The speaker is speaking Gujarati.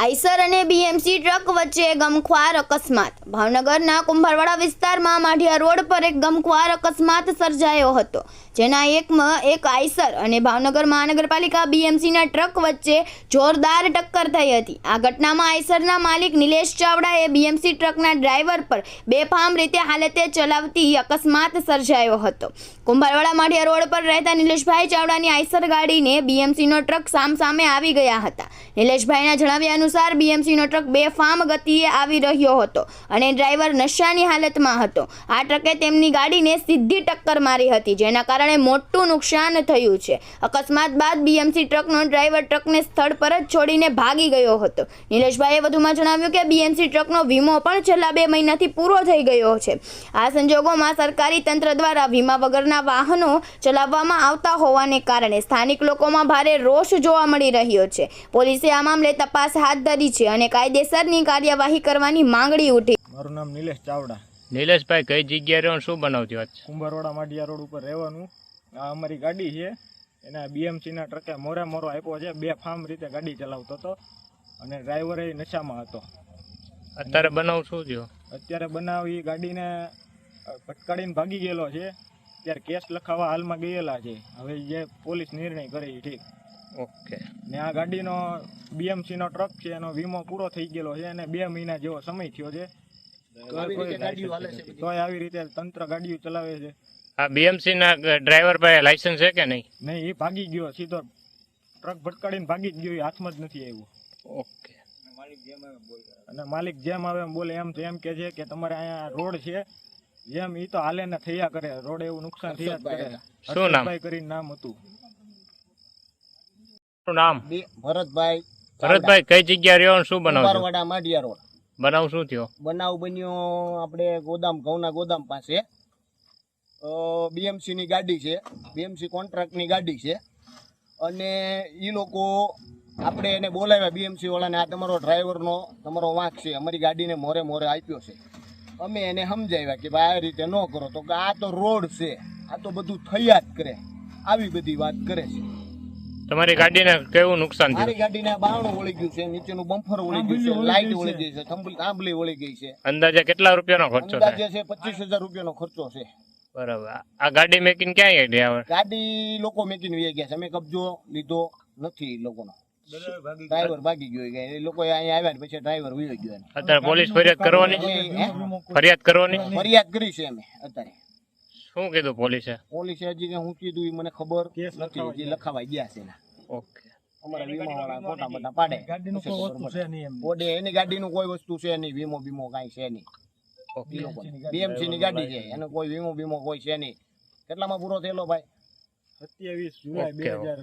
આઈસર અને બીએમસી ટ્રક વચ્ચે ગમખ્વાર અકસ્માત. ભાવનગરના કુંભારવાડા વિસ્તારમાં માઢિયા રોડ પર એક ગમખ્વાર અકસ્માત સર્જાયો હતો, જેના એકમાં એક આઈસર અને ભાવનગર મહાનગરપાલિકા બીએમસીના ટ્રક વચ્ચે જોરદાર ટક્કર થઈ હતી. આ ઘટનામાં આઈસરના માલિક નિલેશ ચાવડાએ બીએમસી ટ્રકના ડ્રાઈવર પર બેફામ રીતે હાલતે ચલાવતી અકસ્માત સર્જાયો હતો. કુંભારવાડા માઢિયા રોડ પર રહેતા નિલેશભાઈ ચાવડાની આઈસર ગાડીને બીએમસીનો ટ્રક સામ સામે આવી ગયા હતા. નિલેશભાઈના જણાવ્યા અનુસાર બીએમસીનો ટ્રક બે બેફામ ગતિએ આવી રહ્યો હતો અને ડ્રાઈવર નશાની હાલતમાં હતો. આ ટ્રકે તેમની ગાડીને સીધી ટક્કર મારી હતી, જેના કારણે મોટું નુકસાન થયું છે. અકસ્માત બાદ બીએમસી ટ્રકનો ડ્રાઈવર ટ્રકને સ્થળ પર જ છોડીને ભાગી ગયો હતો. નિલેશભાઈએ વધુમાં જણાવ્યું કે બીએમસી ટ્રકનો વીમો પણ છેલ્લા બે મહિનાથી પૂરો થઈ ગયો છે. આ સંજોગોમાં સરકારી તંત્ર દ્વારા વીમા વગરના વાહનો ચલાવવામાં આવતા હોવાને કારણે સ્થાનિક લોકોમાં ભારે રોષ જોવા મળી રહ્યો છે. પોલીસે આ મામલે તપાસ હાથ ધરી છે અને કાયદેસરની કાર્યવાહી કરવાની માંગણી ઉઠી. મારું નામ નિલેશ ચાવડા. નિલેશભાઈ કઈ જગ્યાએ રહેવાનું શું બનાવતી વાત છે? કુંભારવાડા માઢિયા રોડ ઉપર રહેવાનું. આ અમારી ગાડી છે. એના બીએમસીના ટ્રકે મોરે મોરો આપ્યો છે. બે ફાર્મ રીતે ગાડી ચલાવતો હતો અને ડ્રાઈવર એ નશામાં હતો. અત્યારે બનાવ શું થયો? અત્યારે બનાવ એ ગાડીને ભટકાડીને ભાગી ગયેલો છે. ત્યારે કેસ લખાવવા હાલમાં ગયેલા છે. હવે જે પોલીસ નિર્ણય કરે એ ઠીક. ઓકે. ને આ ગાડીનો બીએમસીનો ટ્રક છે એનો વીમો પૂરો થઈ ગયેલો છે અને બે મહિના જેવો સમય થયો છે. તો આવી રીતે તંત્ર ગાડીઓ ચલાવે છે. આ બીએમસી ના ડ્રાઈવર પાસે લાયસન્સ છે કે નહીં? નહીં એ ભાગી ગયો સીધો ટ્રક ભટકાડીને ભાગી જ ગયો એ હાથમાં જ નથી આવ્યું. ઓકે. અને માલિક જેમ આવે એમ બોલે એમ તો એમ કે છે કે તમારે અહીંયા રોડ છે જેમ ઈ તો હાલે ને થયા કરે રોડ એવું નુકસાન થયા કરે. શું નામ? કરીને નામ હતું. શું નામ? ભરતભાઈ ભરતભાઈ કઈ જગ્યા રહ્યો શું બનાવજો કુંભારવાડા માઢિયા રોડ બનાવ શું થયો? બનાવ બન્યો આપણે ગોદામ ઘઉંના ગોદામ પાસે. બીએમસી ની ગાડી છે. બીએમસી કોન્ટ્રાક્ટની ગાડી છે. અને એ લોકો આપણે એને બોલાવ્યા બીએમસી વાળાને આ તમારો ડ્રાઈવરનો તમારો વાંક છે. અમારી ગાડીને મોરે મોરે આપ્યો છે. અમે એને સમજાવ્યા કે ભાઈ આ રીતે ન કરો. તો કે આ તો રોડ છે. આ તો બધું થયા જ કરે. આવી બધી વાત કરે છે. તમારી ગાડીને કેવું નુકસાન મારી ગાડી ગાડીને બારણું વળી ગયું છે નીચેનું બમ્પર વળી ગયું છે લાઈટ વળી ગઈ છે. થંભલી થાંભલી વળી ગઈ છે. અંદાજે કેટલા રૂપિયાનો ખર્ચો થાય? અંદાજે છે પચીસ હજાર રૂપિયાનો ખર્ચો છે. બરાબર. આ ગાડી મેકિંગ ક્યાં ગઈ આવે ગાડી લોકો મેકિંગ વી ગયા છે. અમે કબજો લીધો નથી લોકોનો. ડ્રાઈવર ભાગી ગયો એ લોકો અહીંયા આવ્યા પછી ડ્રાઈવર વી ગયો અત્યારે પોલીસ ફરિયાદ કરવાની? ફરિયાદ કરવાની? ફરિયાદ કરી છે અમે અત્યારે. શું કીધું પોલીસે પોલીસે હજી કે હું કીધું એ મને ખબર નથી. હજી લખાવાઈ ગયા છે એના. ઓકે. અમારા વીમા વાળા ફોટા બધા પાડે. ઓડે એની ગાડીનું કોઈ વસ્તુ છે નહીં. વીમો બીમો કાંઈ છે નહીં. બીએમસી ની ગાડી. છે. એનો કોઈ વીમો બીમો કોઈ છે નહીં. કેટલામાં પૂરો થયેલો ભાઈ? સત્યાવીસ જુલાઈ બે હજાર